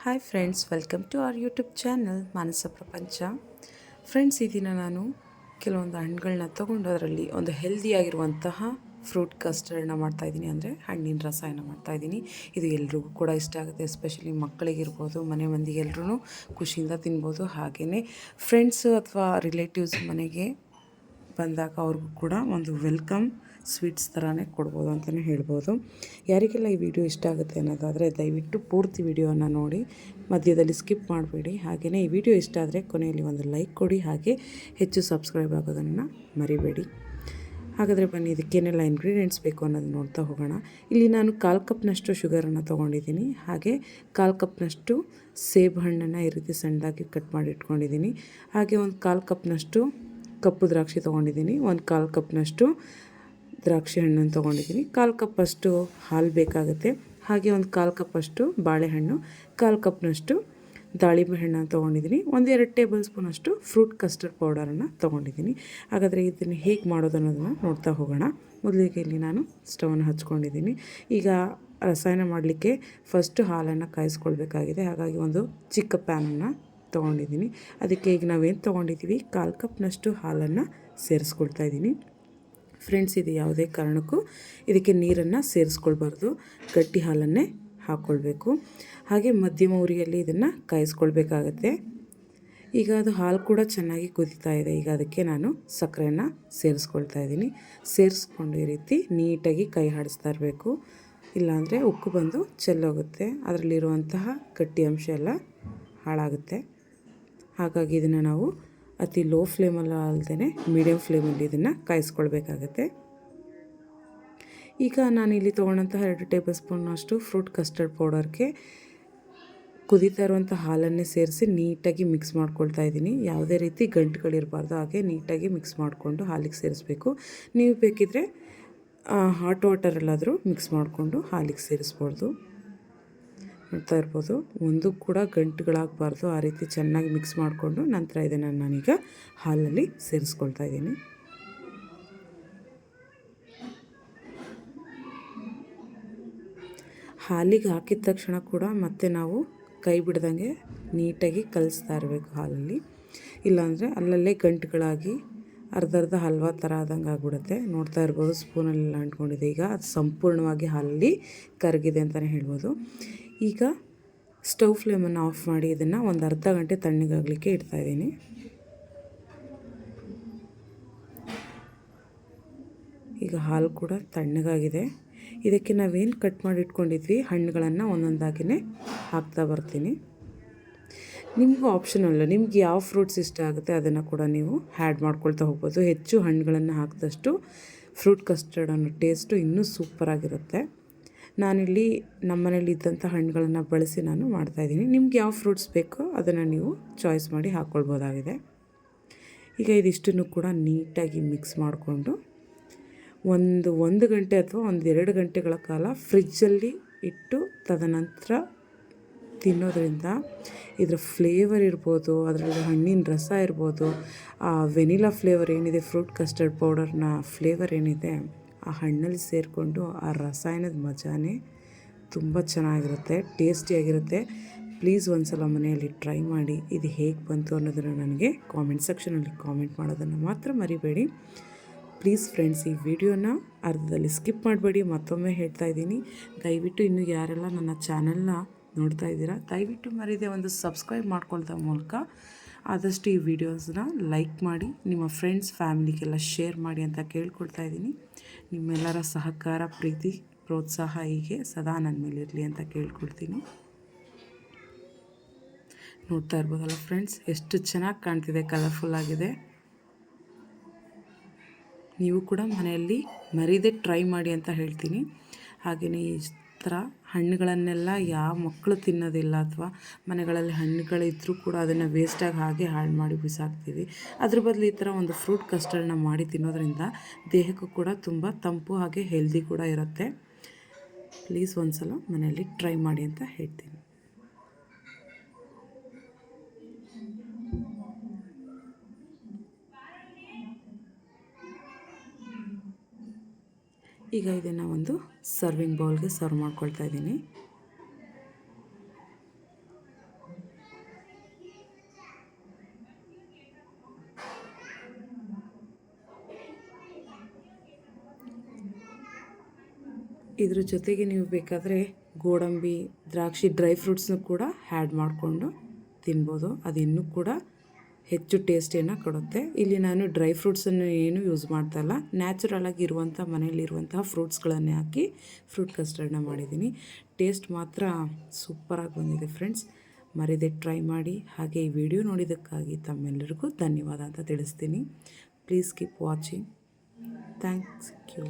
Hi friends welcome to our YouTube channel Manasa Prapancha friends ಈ ದಿನ ನಾನು ಕೆಲವೊಂದು ಹಣ್ಣುಗಳನ್ನ ತೊಗೊಂಡು ಅದರಲ್ಲಿ ಒಂದು ಹೆಲ್ದಿಯಾಗಿರುವಂತಹ ಫ್ರೂಟ್ ಕಸ್ಟರ್ಡ್ನ ಮಾಡ್ತಾಯಿದ್ದೀನಿ ಅಂದರೆ ಹಣ್ಣಿನ ರಸಾಯನ ಮಾಡ್ತಾಯಿದ್ದೀನಿ ಇದು ಎಲ್ರಿಗೂ ಕೂಡ ಇಷ್ಟ ಆಗುತ್ತೆ ಎಸ್ಪೆಷಲಿ ಮಕ್ಕಳಿಗಿರ್ಬೋದು, ಮನೆ ಮಂದಿಗೆ ಎಲ್ಲರೂ ಖುಷಿಯಿಂದ ತಿನ್ಬೋದು ಹಾಗೆಯೇ ಫ್ರೆಂಡ್ಸು ಅಥವಾ ರಿಲೇಟಿವ್ಸ್ ಮನೆಗೆ ಬಂದಾಗ ಅವ್ರಿಗೂ ಕೂಡ ಒಂದು ವೆಲ್ಕಮ್ ಸ್ವೀಟ್ಸ್ ಥರನೇ ಕೊಡ್ಬೋದು ಅಂತಲೇ ಹೇಳ್ಬೋದು. ಯಾರಿಗೆಲ್ಲ ಈ ವಿಡಿಯೋ ಇಷ್ಟ ಆಗುತ್ತೆ ಅನ್ನೋದಾದರೆ ದಯವಿಟ್ಟು ಪೂರ್ತಿ ವಿಡಿಯೋನ ನೋಡಿ, ಮಧ್ಯದಲ್ಲಿ ಸ್ಕಿಪ್ ಮಾಡಬೇಡಿ. ಹಾಗೆಯೇ ಈ ವಿಡಿಯೋ ಇಷ್ಟ ಆದರೆ ಕೊನೆಯಲ್ಲಿ ಒಂದು ಲೈಕ್ ಕೊಡಿ, ಹಾಗೆ ಹೆಚ್ಚು ಸಬ್ಸ್ಕ್ರೈಬ್ ಆಗೋದನ್ನು ಮರಿಬೇಡಿ. ಹಾಗಾದರೆ ಬನ್ನಿ ಇದಕ್ಕೇನೆಲ್ಲ ಇಂಗ್ರೀಡಿಯೆಂಟ್ಸ್ ಬೇಕು ಅನ್ನೋದು ನೋಡ್ತಾ ಹೋಗೋಣ. ಇಲ್ಲಿ ನಾನು ಕಾಲು ಕಪ್ನಷ್ಟು ಶುಗರನ್ನು ತೊಗೊಂಡಿದ್ದೀನಿ, ಹಾಗೆ ಕಾಲು ಕಪ್ನಷ್ಟು ಸೇಬು ಹಣ್ಣನ್ನು ಈ ರೀತಿ ಸಣ್ಣದಾಗಿ ಕಟ್ ಮಾಡಿ ಇಟ್ಕೊಂಡಿದ್ದೀನಿ. ಹಾಗೆ ಒಂದು ಕಾಲು ಕಪ್ನಷ್ಟು ಕಪ್ಪು ದ್ರಾಕ್ಷಿ ತೊಗೊಂಡಿದ್ದೀನಿ. ಒಂದು ಕಾಲು ಕಪ್ನಷ್ಟು ದ್ರಾಕ್ಷಿ ಹಣ್ಣನ್ನು ತೊಗೊಂಡಿದ್ದೀನಿ. ಕಾಲು ಕಪ್ಪಷ್ಟು ಹಾಲು ಬೇಕಾಗುತ್ತೆ. ಹಾಗೆ ಒಂದು ಕಾಲು ಕಪ್ಪಷ್ಟು ಬಾಳೆಹಣ್ಣು, ಕಾಲು ಕಪ್ನಷ್ಟು ದಾಳಿಂಬೆ ಹಣ್ಣನ್ನು ತೊಗೊಂಡಿದ್ದೀನಿ. ಒಂದೆರಡು ಟೇಬಲ್ ಸ್ಪೂನಷ್ಟು ಫ್ರೂಟ್ ಕಸ್ಟರ್ಡ್ ಪೌಡರನ್ನು ತೊಗೊಂಡಿದ್ದೀನಿ. ಹಾಗಾದರೆ ಇದನ್ನು ಹೇಗೆ ಮಾಡೋದು ಅನ್ನೋದನ್ನು ನೋಡ್ತಾ ಹೋಗೋಣ. ಮೊದಲಿಗೆ ಇಲ್ಲಿ ನಾನು ಸ್ಟವನ್ನು ಹಚ್ಕೊಂಡಿದ್ದೀನಿ. ಈಗ ರಸಾಯನ ಮಾಡಲಿಕ್ಕೆ ಫಸ್ಟು ಹಾಲನ್ನು ಕಾಯಿಸ್ಕೊಳ್ಬೇಕಾಗಿದೆ. ಹಾಗಾಗಿ ಒಂದು ಚಿಕ್ಕ ಪ್ಯಾನನ್ನು ತೊಗೊಂಡಿದ್ದೀನಿ. ಅದಕ್ಕೆ ಈಗ ನಾವೇನು ತೊಗೊಂಡಿದ್ದೀವಿ ಕಾಲು ಕಪ್ನಷ್ಟು ಹಾಲನ್ನು ಸೇರಿಸ್ಕೊಳ್ತಾ ಇದ್ದೀನಿ ಫ್ರೆಂಡ್ಸ್, ಇದು ಯಾವುದೇ ಕಾರಣಕ್ಕೂ ಇದಕ್ಕೆ ನೀರನ್ನು ಸೇರಿಸ್ಕೊಳ್ಬಾರ್ದು. ಗಟ್ಟಿ ಹಾಲನ್ನೇ ಹಾಕ್ಕೊಳ್ಬೇಕು ಹಾಗೆ ಮಧ್ಯಮ ಉರಿಯಲ್ಲಿ ಇದನ್ನು ಕಾಯಿಸ್ಕೊಳ್ಬೇಕಾಗತ್ತೆ. ಈಗ ಅದು ಹಾಲು ಕೂಡ ಚೆನ್ನಾಗಿ ಕುದೀತಾ ಇದೆ. ಈಗ ಅದಕ್ಕೆ ನಾನು ಸಕ್ಕರೆಯನ್ನು ಸೇರಿಸ್ಕೊಳ್ತಾ ಇದ್ದೀನಿ ಸೇರಿಸ್ಕೊಂಡು ಈ ರೀತಿ ನೀಟಾಗಿ ಕೈ ಹಾಡಿಸ್ತಾ ಇರಬೇಕು. ಇಲ್ಲಾಂದರೆ ಉಕ್ಕು ಬಂದು ಚೆಲ್ಲೋಗುತ್ತೆ. ಅದರಲ್ಲಿರುವಂತಹ ಗಟ್ಟಿ ಅಂಶ ಎಲ್ಲ ಹಾಳಾಗುತ್ತೆ. ಹಾಗಾಗಿ ಇದನ್ನು ನಾವು ಅತಿ ಲೋ ಫ್ಲೇಮಲ್ಲ ಅಲ್ಲದೆ ಮೀಡಿಯಮ್ ಫ್ಲೇಮಲ್ಲಿ ಇದನ್ನು ಕಾಯಿಸ್ಕೊಳ್ಬೇಕಾಗತ್ತೆ. ಈಗ ನಾನು ಇಲ್ಲಿ ತೊಗೊಂಡಂತಹ ಎರಡು ಟೇಬಲ್ ಸ್ಪೂನಷ್ಟು ಫ್ರೂಟ್ ಕಸ್ಟರ್ಡ್ ಪೌಡರ್ಗೆ ಕುದೀತಾ ಇರುವಂಥ ಹಾಲನ್ನೇ ಸೇರಿಸಿ ನೀಟಾಗಿ ಮಿಕ್ಸ್ ಮಾಡ್ಕೊಳ್ತಾ ಇದ್ದೀನಿ. ಯಾವುದೇ ರೀತಿ ಗಂಟುಗಳಿರಬಾರ್ದು ಹಾಗೆ ನೀಟಾಗಿ ಮಿಕ್ಸ್ ಮಾಡಿಕೊಂಡು ಹಾಲಿಗೆ ಸೇರಿಸ್ಬೇಕು. ನೀವು ಬೇಕಿದ್ದರೆ ಹಾಟ್ ವಾಟರಲ್ಲಾದರೂ ಮಿಕ್ಸ್ ಮಾಡಿಕೊಂಡು ಹಾಲಿಗೆ ಸೇರಿಸ್ಬೋದು ನೋಡ್ತಾ ಇರ್ಬೋದು. ಒಂದು ಕೂಡ ಗಂಟುಗಳಾಗಬಾರ್ದು. ಆ ರೀತಿ ಚೆನ್ನಾಗಿ ಮಿಕ್ಸ್ ಮಾಡಿಕೊಂಡು ನಂತರ ಇದನ್ನು ನಾನೀಗ ಹಾಲಲ್ಲಿ ಸೇರಿಸ್ಕೊಳ್ತಾ ಇದ್ದೀನಿ. ಹಾಲಿಗೆ ಹಾಕಿದ ತಕ್ಷಣ ಕೂಡ ಮತ್ತೆ ನಾವು ಕೈ ಬಿಡ್ದಂಗೆ ನೀಟಾಗಿ ಕಲಿಸ್ತಾ ಇರಬೇಕು ಹಾಲಲ್ಲಿ. ಇಲ್ಲಾಂದರೆ ಅಲ್ಲಲ್ಲೇ ಗಂಟುಗಳಾಗಿ ಅರ್ಧ ಅರ್ಧ ಹಲ್ವಾ ಥರ ಆದಂಗೆ ಆಗ್ಬಿಡುತ್ತೆ. ನೋಡ್ತಾ ಇರ್ಬೋದು, ಸ್ಪೂನಲ್ಲೆಲ್ಲ ಅಂಟ್ಕೊಂಡಿದೆ. ಈಗ ಅದು ಸಂಪೂರ್ಣವಾಗಿ ಹಾಲಲ್ಲಿ ಕರಗಿದೆ ಅಂತಲೇ ಹೇಳ್ಬೋದು. ಈಗ ಸ್ಟವ್ ಫ್ಲೇಮನ್ನು ಆಫ್ ಮಾಡಿ ಇದನ್ನು ಒಂದು ಅರ್ಧ ಗಂಟೆ ತಣ್ಣಗಾಗಲಿಕ್ಕೆ ಇಡ್ತಾಯಿದ್ದೀನಿ ಈಗ ಹಾಲು ಕೂಡ ತಣ್ಣಗಾಗಿದೆ. ಇದಕ್ಕೆ ನಾವೇನು ಕಟ್ ಮಾಡಿ ಇಟ್ಕೊಂಡಿದ್ವಿ? ಹಣ್ಣುಗಳನ್ನು ಒಂದೊಂದಾಗಿಯೇ ಹಾಕ್ತಾ ಬರ್ತೀನಿ. ನಿಮಗೂ ಆಪ್ಷನಲ್ಲ ನಿಮ್ಗೆ ಯಾವ ಫ್ರೂಟ್ಸ್ ಇಷ್ಟ ಆಗುತ್ತೆ ಅದನ್ನು ಕೂಡ ನೀವು ಹ್ಯಾಡ್ ಮಾಡ್ಕೊಳ್ತಾ ಹೋಗ್ಬೋದು. ಹೆಚ್ಚು ಹಣ್ಣುಗಳನ್ನು ಹಾಕಿದಷ್ಟು ಫ್ರೂಟ್ ಕಸ್ಟರ್ಡ್ ಅನ್ನೋ ಟೇಸ್ಟು ಇನ್ನೂ ಸೂಪರಾಗಿರುತ್ತೆ ನಾನಿಲ್ಲಿ ನಮ್ಮ ಮನೇಲಿ ಇದ್ದಂಥ ಹಣ್ಣುಗಳನ್ನು ಬಳಸಿ ನಾನು ಮಾಡ್ತಾಯಿದ್ದೀನಿ ನಿಮ್ಗೆ ಯಾವ ಫ್ರೂಟ್ಸ್ ಬೇಕೋ ಅದನ್ನು ನೀವು ಚಾಯ್ಸ್ ಮಾಡಿ ಹಾಕ್ಕೊಳ್ಬೋದಾಗಿದೆ ಈಗ ಇದಿಷ್ಟನ್ನು ಕೂಡ ನೀಟಾಗಿ ಮಿಕ್ಸ್ ಮಾಡಿಕೊಂಡು ಒಂದು ಒಂದು ಗಂಟೆ ಅಥವಾ ಒಂದು ಎರಡು ಗಂಟೆಗಳ ಕಾಲ ಫ್ರಿಜ್ಜಲ್ಲಿ ಇಟ್ಟು ತದನಂತರ ತಿನ್ನೋದ್ರಿಂದ ಇದರ ಫ್ಲೇವರ್ ಇರ್ಬೋದು, ಅದರಲ್ಲಿ ಹಣ್ಣಿನ ರಸ ಇರ್ಬೋದು, ಆ ವೆನಿಲಾ ಫ್ಲೇವರ್ ಏನಿದೆ, ಫ್ರೂಟ್ ಕಸ್ಟರ್ಡ್ ಪೌಡರ್ನ ಫ್ಲೇವರ್ ಏನಿದೆ ಆ ಹಣ್ಣಲ್ಲಿ ಸೇರಿಕೊಂಡು ಆ ರಸಾಯನದ ಮಜಾನೇ ತುಂಬ ಚೆನ್ನಾಗಿರುತ್ತೆ, ಟೇಸ್ಟಿಯಾಗಿರುತ್ತೆ. ಪ್ಲೀಸ್ ಒಂದು ಸಲ ಮನೆಯಲ್ಲಿ ಟ್ರೈ ಮಾಡಿ, ಇದು ಹೇಗೆ ಬಂತು ಅನ್ನೋದನ್ನು ನನಗೆ ಕಾಮೆಂಟ್ ಸೆಕ್ಷನಲ್ಲಿ ಕಾಮೆಂಟ್ ಮಾಡೋದನ್ನು ಮಾತ್ರ ಮರಿಬೇಡಿ. ಪ್ಲೀಸ್ ಫ್ರೆಂಡ್ಸ್, ಈ ವಿಡಿಯೋನ ಅರ್ಧದಲ್ಲಿ ಸ್ಕಿಪ್ ಮಾಡಬೇಡಿ, ಮತ್ತೊಮ್ಮೆ ಹೇಳ್ತಾ ಇದ್ದೀನಿ. ದಯವಿಟ್ಟು ಇನ್ನೂ ಯಾರೆಲ್ಲ ನನ್ನ ಚಾನಲ್ನ ನೋಡ್ತಾ ಇದ್ದೀರಾ, ದಯವಿಟ್ಟು ಮರಿದೆ ಒಂದು ಸಬ್ಸ್ಕ್ರೈಬ್ ಮಾಡ್ಕೊಳ್ತಾ ಮೂಲಕ. ಆದಷ್ಟು ಈ ವಿಡಿಯೋಸ್ನ ಲೈಕ್ ಮಾಡಿ, ನಿಮ್ಮ ಫ್ರೆಂಡ್ಸ್, ಫ್ಯಾಮಿಲಿಗೆಲ್ಲ ಶೇರ್ ಮಾಡಿ ಅಂತ ಕೇಳ್ಕೊಳ್ತಾ ಇದ್ದೀನಿ. ನಿಮ್ಮೆಲ್ಲರ ಸಹಕಾರ, ಪ್ರೀತಿ, ಪ್ರೋತ್ಸಾಹ ಹೀಗೆ ಸದಾ ನನ್ನ ಮೇಲಿರಲಿ ಅಂತ ಕೇಳ್ಕೊಳ್ತೀನಿ ನೋಡ್ತಾ ಇರ್ಬೋದಲ್ಲ ಫ್ರೆಂಡ್ಸ್, ಎಷ್ಟು ಚೆನ್ನಾಗಿ ಕಾಣ್ತಿದೆ ಕಲರ್ಫುಲ್ ಆಗಿದೆ. ನೀವು ಕೂಡ ಮನೆಯಲ್ಲಿ ಮರೀದೆ ಟ್ರೈ ಮಾಡಿ ಅಂತ ಹೇಳ್ತೀನಿ. ಹಾಗೆಯೇ ಥರ ಹಣ್ಣುಗಳನ್ನೆಲ್ಲ ಯಾವ ಮಕ್ಕಳು ತಿನ್ನೋದಿಲ್ಲ ಅಥವಾ ಮನೆಗಳಲ್ಲಿ ಹಣ್ಣುಗಳಿದ್ದರೂ ಕೂಡ ಅದನ್ನು ವೇಸ್ಟಾಗಿ ಹಾಗೆ ಹಾಳು ಮಾಡಿ ಬಿಸಾಕ್ತೀವಿ. ಅದ್ರ ಬದಲು ಈ ಥರ ಒಂದು ಫ್ರೂಟ್ ಕಸ್ಟರ್ಡ್ನ ಮಾಡಿ ತಿನ್ನೋದ್ರಿಂದ ದೇಹಕ್ಕೂ ಕೂಡ ತುಂಬ ತಂಪು ಹಾಗೆ ಹೆಲ್ದಿ ಕೂಡ ಇರುತ್ತೆ. ಪ್ಲೀಸ್ ಒಂದು ಸಲ ಮನೆಯಲ್ಲಿ ಟ್ರೈ ಮಾಡಿ ಅಂತ ಹೇಳ್ತೀನಿ. ಈಗ ಇದನ್ನು ಒಂದು ಸರ್ವಿಂಗ್ ಬೌಲ್ಗೆ ಸರ್ವ್ ಮಾಡ್ಕೊಳ್ತಾ ಇದ್ದೀನಿ. ಇದ್ರ ಜೊತೆಗೆ ನೀವು ಬೇಕಾದರೆ ಗೋಡಂಬಿ, ದ್ರಾಕ್ಷಿ ಡ್ರೈ ಫ್ರೂಟ್ಸ್ನು ಕೂಡ ಹ್ಯಾಡ್ ಮಾಡಿಕೊಂಡು ತಿನ್ಬೋದು. ಅದು ಕೂಡ ಹೆಚ್ಚು ಟೇಸ್ಟಿಯನ್ನು ಕೊಡುತ್ತೆ. ಇಲ್ಲಿ ನಾನು ಡ್ರೈ ಫ್ರೂಟ್ಸನ್ನು ಏನು ಯೂಸ್ ಮಾಡ್ತಾ ಇಲ್ಲ ನ್ಯಾಚುರಲಾಗಿ ಇರುವಂಥ ಮನೆಯಲ್ಲಿರುವಂತಹ ಫ್ರೂಟ್ಸ್ಗಳನ್ನೇ ಹಾಕಿ ಫ್ರೂಟ್ ಕಸ್ಟರ್ಡ್ನ ಮಾಡಿದ್ದೀನಿ. ಟೇಸ್ಟ್ ಮಾತ್ರ ಸೂಪರಾಗಿ ಬಂದಿದೆ ಫ್ರೆಂಡ್ಸ್ ಮರಿದೆ ಟ್ರೈ ಮಾಡಿ. ಹಾಗೆ ಈ ವಿಡಿಯೋ ನೋಡಿದ್ದಕ್ಕಾಗಿ ತಮ್ಮೆಲ್ಲರಿಗೂ ಧನ್ಯವಾದ ಅಂತ ತಿಳಿಸ್ತೀನಿ. Please keep watching thanks you